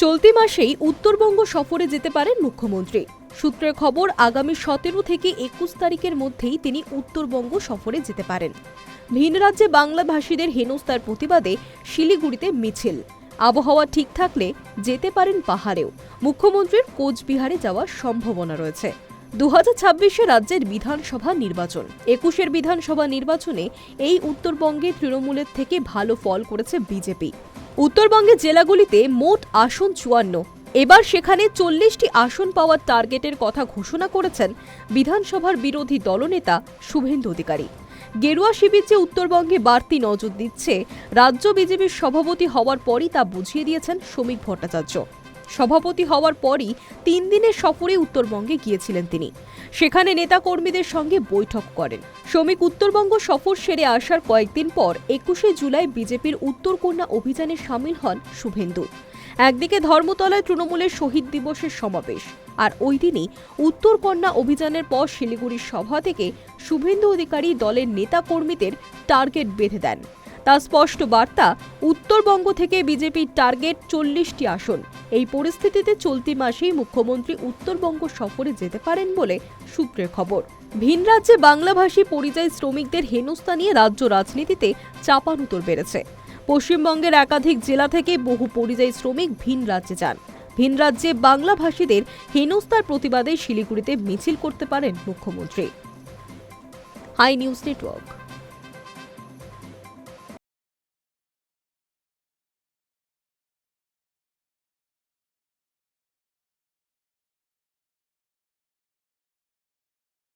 চলতি মাসেই উত্তরবঙ্গ সফরে যেতে পারেন মুখ্যমন্ত্রী। সূত্রের খবর, আগামী সতেরো থেকে একুশ তারিখের মধ্যেই তিনি উত্তরবঙ্গ সফরে যেতে পারেন। ভিন রাজ্যে বাংলাভাষীদের হেনস্থার প্রতিবাদে শিলিগুড়িতে মিছিল। আবহাওয়া ঠিক থাকলে যেতে পারেন পাহাড়েও। মুখ্যমন্ত্রীর কোচবিহারে যাওয়ার সম্ভাবনা রয়েছে। দু হাজার ছাব্বিশে রাজ্যের বিধানসভা নির্বাচন। একুশের বিধানসভা নির্বাচনে এই উত্তরবঙ্গে তৃণমূলের থেকে ভালো ফল করেছে বিজেপি। উত্তরবঙ্গের জেলাগুলিতে মোট আসন চুয়ান্ন। এবার সেখানে চল্লিশটি আসন পাওয়ার টার্গেটের কথা ঘোষণা করেছেন বিধানসভার বিরোধী দলনেতা শুভেন্দু অধিকারী। গেরুয়া শিবির যে উত্তরবঙ্গে বাড়তি নজর দিচ্ছে, রাজ্য বিজেপির সভাপতি হওয়ার পরই তা বুঝিয়ে দিয়েছেন শ্রমিক ভট্টাচার্য। সভাপতি হওয়ার পরই তিন দিনের সফরে উত্তরবঙ্গে গিয়েছিলেন তিনি। সেখানে নেতাকর্মীদের সঙ্গে বৈঠক করেন। শ্রমিক উত্তরবঙ্গ সফর সেরে আসার কয়েকদিন পর একুশে জুলাই বিজেপির উত্তরকন্যা অভিযানে সামিল হন শুভেন্দু। একদিকে ধর্মতলায় তৃণমূলের শহীদ দিবসের সমাবেশ আর ওই দিনই উত্তরকন্যা অভিযানের পর শিলিগুড়ির সভা থেকে শুভেন্দু অধিকারী দলের নেতাকর্মীদের টার্গেট বেঁধে দেন। তার স্পষ্ট বার্তা, উত্তরবঙ্গ থেকে বিজেপির টার্গেট চল্লিশটি আসন। এই পরিস্থিতিতে চলতি মাসেই মুখ্যমন্ত্রী উত্তরবঙ্গ সফরে যেতে পারেন বলে সূত্রের খবর। ভিন রাজ্যে বাংলাভাষী পরিযায়ী শ্রমিকদের হেনস্থা নিয়ে রাজ্য রাজনীতিতে চাপানুতর বেড়েছে। পশ্চিমবঙ্গের একাধিক জেলা থেকে বহু পরিযায়ী শ্রমিক ভিন রাজ্যে যান। ভিন রাজ্যে বাংলাভাষীদের হেনস্থার প্রতিবাদে শিলিগুড়িতে মিছিল করতে পারেন মুখ্যমন্ত্রী। High news network.